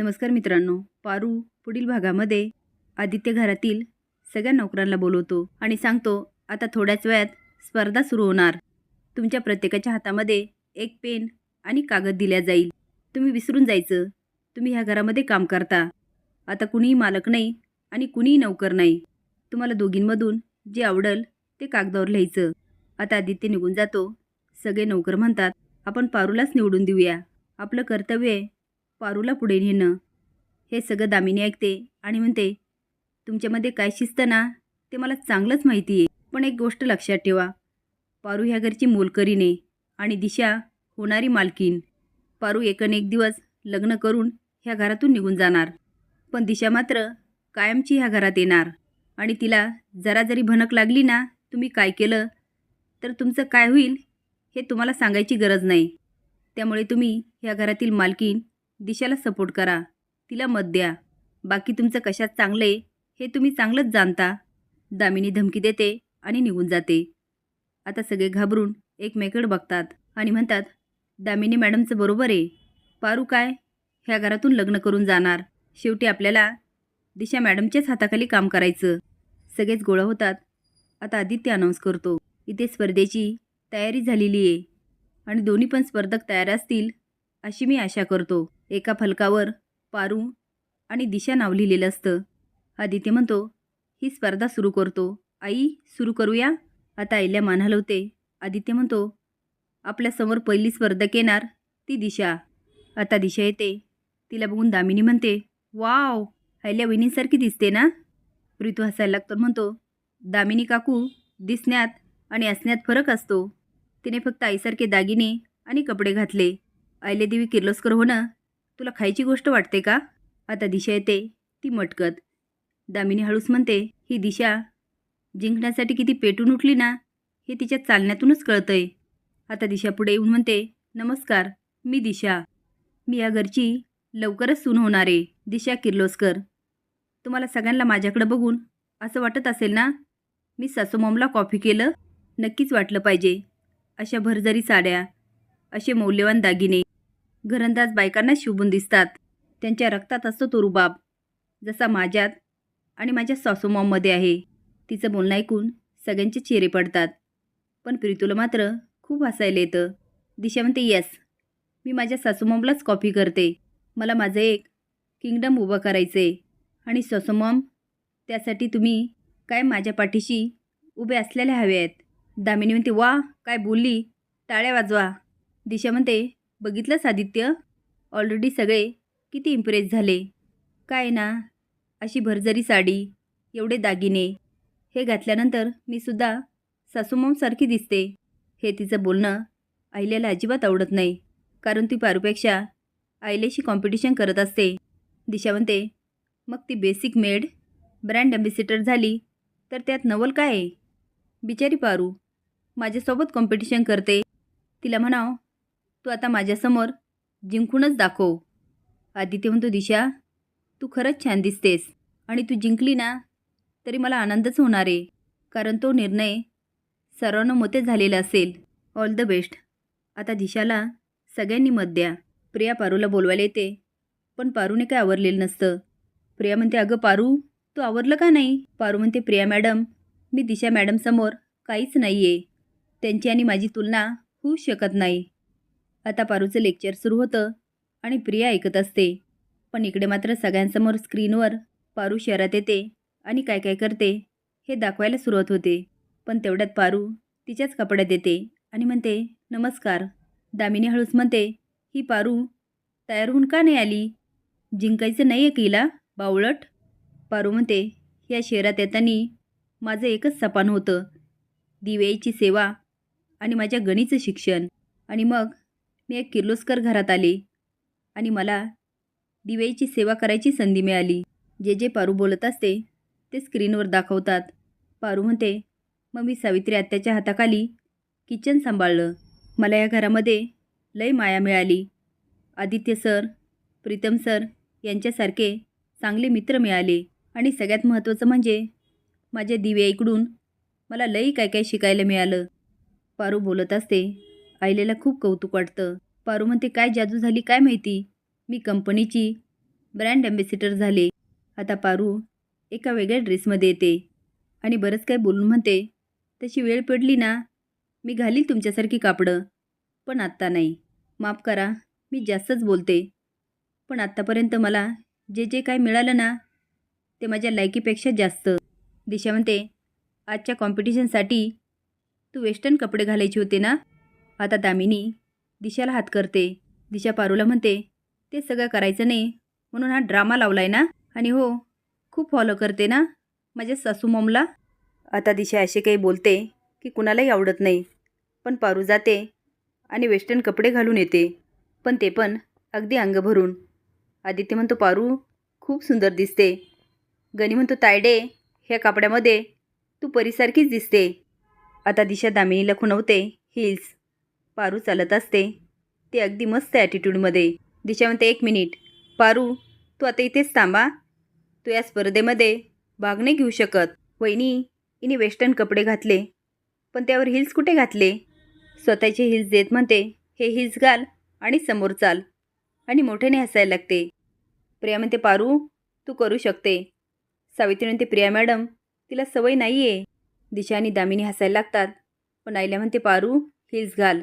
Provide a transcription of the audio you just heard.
नमस्कार मित्रांनो. पारू पुढील भागामध्ये आदित्य घरातील सगळ्या नोकरांना बोलवतो आणि सांगतो आता थोड्याच वेळात स्पर्धा सुरू होणार. तुमच्या प्रत्येकाच्या हातामध्ये एक पेन आणि कागद दिल्या जाईल. तुम्ही विसरून जायचं. तुम्ही ह्या घरामध्ये काम करता. आता कुणीही मालक नाही आणि कुणीही नोकर नाही. तुम्हाला दोघींमधून जे आवडल ते कागदावर लिहायचं. आता आदित्य निघून जातो. सगळे नोकर म्हणतात आपण पारूलाच निवडून देऊया. आपलं कर्तव्य आहे पारूला पुढे नेणं. हे सगळं दामिनी ऐकते आणि म्हणते तुमच्यामध्ये काय शिस्त ना ते मला चांगलंच माहिती आहे. पण एक गोष्ट लक्षात ठेवा. पारू ह्या घरची मोलकरीने आणि दिशा होणारी मालकीन पारू एकन एक दिवस लग्न करून ह्या घरातून निघून जाणार. पण दिशा मात्र कायमची ह्या घरात येणार. आणि तिला जरा जरी भनक लागली ना तुम्ही काय केलं तर तुमचं काय होईल हे तुम्हाला सांगायची गरज नाही. त्यामुळे तुम्ही ह्या घरातील मालकीन दिशाला सपोर्ट करा. तिला मत द्या. बाकी तुमचं कशात चांगलं आहे हे तुम्ही चांगलंच जाणता. दामिनी धमकी देते आणि निघून जाते. आता सगळे घाबरून एकमेकडं बघतात आणि म्हणतात दामिनी मॅडमचं बरोबर आहे. पारू काय? ह्या घरातून लग्न करून जाणार. शेवटी आपल्याला दिशा मॅडमच्याच हाताखाली काम करायचं. सगळेच गोळा होतात. आता आदित्य अनाऊन्स करतो इथे स्पर्धेची तयारी झालेली आहे. आणि दोन्ही पण स्पर्धक तयार असतील अशी मी आशा करतो. एका फलकावर पारू आणि दिशा नाव लिहिलेलं असतं. आदित्य म्हणतो ही स्पर्धा सुरू करतो. आई सुरू करूया? आता आईला मान हलवते. आदित्य म्हणतो आपल्यासमोर पहिली स्पर्धक येणार ती दिशा. आता दिशा येते. तिला बघून दामिनी म्हणते वाव आईल्या वहिनीसारखी दिसते ना? ऋतू हसायला लागतो म्हणतो दामिनी काकू दिसण्यात आणि असण्यात फरक असतो. तिने फक्त आईसारखे दागिने आणि कपडे घातले. देवी किर्लोस्कर होणं तुला खायची गोष्ट वाटते का? आता दिशा येते. ती मटकत. दामिनी हळूस म्हणते ही दिशा जिंकण्यासाठी किती पेटून उठली ना हे तिच्या चालण्यातूनच कळतंय. आता दिशा पुढे येऊन म्हणते नमस्कार मी दिशा. मी या घरची लवकरच सून होणार आहे. दिशा किर्लोस्कर. तुम्हाला सगळ्यांना माझ्याकडं बघून असं वाटत असेल ना? मी सासूमॉमला कॉफी केलं नक्कीच वाटलं पाहिजे. अशा भरजरी साड्या असे मौल्यवान दागिने. घरंदाज बायकांना शिवून दिसतात. त्यांच्या रक्तात असतो तो रुबाब. जसा माझ्यात आणि माझ्या सासूमॉममध्ये आहे. तिचं बोलणं ऐकून सगळ्यांचे चेहरे पडतात. पण प्रीतूला मात्र खूप हसायला येतं. दिशा म्हणते येस मी माझ्या सासूमॉमलाच कॉपी करते. मला माझं एक किंगडम उभं करायचं आहे आणि सासूमॉम त्यासाठी तुम्ही काय माझ्या पाठीशी उभे असलेले हवे आहेत? दामिनी म्हणते वा काय बोलली? टाळ्या वाजवा. दिशा म्हणते बघितलंच आदित्य ऑलरेडी सगळे किती इम्प्रेस झाले. काय ना अशी भरजरी साडी एवढे दागिने. हे घातल्यानंतर मी सुद्धा सासूमॉमसारखी दिसते. हे तिचं बोलणं आईल्याला अजिबात आवडत नाही. कारण ती पारूपेक्षा आईलेशी कॉम्पिटिशन करत असते. दिशा म्हणते मग ती बेसिक मेड ब्रँड अम्बेसिटर झाली तर त्यात नवल काय आहे? बिचारी पारू माझ्यासोबत कॉम्पिटिशन करते. तिला म्हणाव तू आता माझ्यासमोर जिंकूनच दाखव. आदित्य म्हणतो दिशा तू खरंच छान दिसतेस आणि तू जिंकली ना तरी मला आनंदच होणार आहे कारण तो निर्णय सर्वानुमते झालेला असेल. All the best. आता दिशाला सगळ्यांनी मत द्या. प्रिया पारूला बोलवायला येते पण पारूने काय आवरलेलं नसतं. प्रिया म्हणते अगं पारू तू आवरलं का नाही? पारू म्हणते प्रिया मॅडम मी दिशा मॅडमसमोर काहीच नाही आहे त्यांची आणि माझी तुलना होऊ शकत नाही. आता पारूचं लेक्चर सुरू होतं आणि प्रिया ऐकत असते. पण इकडे मात्र सगळ्यांसमोर स्क्रीनवर पारू शहरात येते आणि काय काय करते हे दाखवायला सुरुवात होते. पण तेवढ्यात पारू तिच्याच कपड्यात येते आणि म्हणते नमस्कार. दामिनी हळूस म्हणते ही पारू तयार होऊन का नाही आली? जिंकायचं नाही आहे किला बावळट? पारू म्हणते या शहरात येताना माझं एकच सपान होतं. दिवेची सेवा आणि माझ्या गणीचं शिक्षण आणि मग मी एक किर्लोस्कर घरात आले आणि मला दिव्याची सेवा करायची संधी मिळाली. जे जे पारू बोलत असते ते स्क्रीनवर दाखवतात. पारू म्हणते मग मी सावित्री आत्याच्या हाताखाली किचन सांभाळलं. मला या घरामध्ये लय माया मिळाली. आदित्य सर प्रीतम सर यांच्यासारखे चांगले मित्र मिळाले. आणि सगळ्यात महत्त्वाचं म्हणजे माझ्या दिव्याईकडून मला लई काय काय शिकायला मिळालं. पारू बोलत असते आईलेला खूप कौतुक वाटतं. पारू म्हणते काय जादू झाली काय माहिती? मी कंपनीची ब्रँड ॲम्बेसिडर झाले. आता पारू एका वेगळ्या ड्रेसमध्ये येते. आणि बरंच काय बोलून म्हणते तशी वेळ पडली ना मी घालील तुमच्यासारखी कापडं. पण आत्ता नाही. माफ करा मी जास्तच बोलते. पण आत्तापर्यंत मला जे जे काय मिळालं ना ते माझ्या लायकीपेक्षा जास्त. दिशा म्हणते आजच्या कॉम्पिटिशनसाठी तू वेस्टर्न कपडे घालायचे होते ना? आता दामिनी दिशाला हात करते. दिशा पारूला म्हणते ते सगळं करायचं नाही. म्हणून हा ड्रामा लावलाय ना? आणि हो खूप फॉलो करते ना? माझ्या सासू मॉमला? आता दिशा असे काही बोलते की कुणालाही आवडत नाही. पण पारू जाते आणि वेस्टर्न कपडे घालून येते. पण ते पण अगदी अंग भरून. आदित्य म्हणतो पारू खूप सुंदर दिसते. गणी म्हणतो तायडे ह्या कापड्यामध्ये तू परीसारखीच दिसते. आता दिशा दामिनीला खुणवते हिल्स पारू चालत असते. ते अगदी मस्त ॲटिट्यूडमध्ये दिशा म्हणते एक मिनिट. पारू तू आता इथेच थांबा. तू या स्पर्धेमध्ये भाग नाही घेऊ शकत. वहिनी हिने वेस्टर्न कपडे घातले. पण त्यावर हिल्स कुठे घातले? स्वतःचे हिल्स देत म्हणते. हे हिल्स घाल आणि समोर चाल. आणि मोठ्याने हसायला लागते. प्रिया म्हणते पारू तू करू शकते. सावित्री म्हणते प्रिया मॅडम तिला सवय नाही आहे दिशा आणि दामिनी हसायला लागतात. पण आईला म्हणते पारू हिल्स घाल.